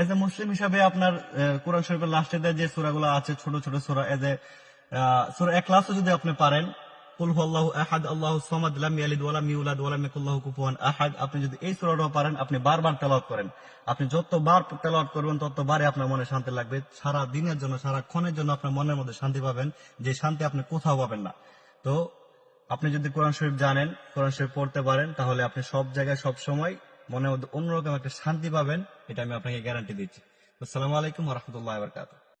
As a মুসলিম হিসাবে আপনার কোরআন শরীফের লাস্টে যে সুরাগুলো আছে, ছোট ছোট সুরা এজ এ সুরা এক ক্লাসও যদি আপনি পারেন, কুল আল্লাহু আহাদ, আল্লাহু সামাদ, লাম ইয়ালিদ ওয়া লাম ইউলাদ ওয়া কুফুয়ান আহাদ। আপনি যদি এই সূরাটাও পারেন, আপনি বারবার তেলাওয়াত করেন। আপনি যতবার তেলাওয়াত করবেন, ততবারই আপনার মনে শান্তি লাগবে। সারা দিনের জন্য, সারা ক্ষণের জন্য আপনার মনের মধ্যে শান্তি পাবেন, যে শান্তি আপনি কোথাও পাবেন না। তো, আপনি যদি কোরআন শরীফ জানেন, কোরআন শরীফ পড়তে পারেন, তাহলে আপনি সব জায়গায় সব সময় মধ্যে অন্যরকম একটা শান্তি পাবেন এটা আমি আপনাকে গ্যারান্টি দিচ্ছি। আসসালামু আলাইকুম রহমতুল্লাহ বরকাত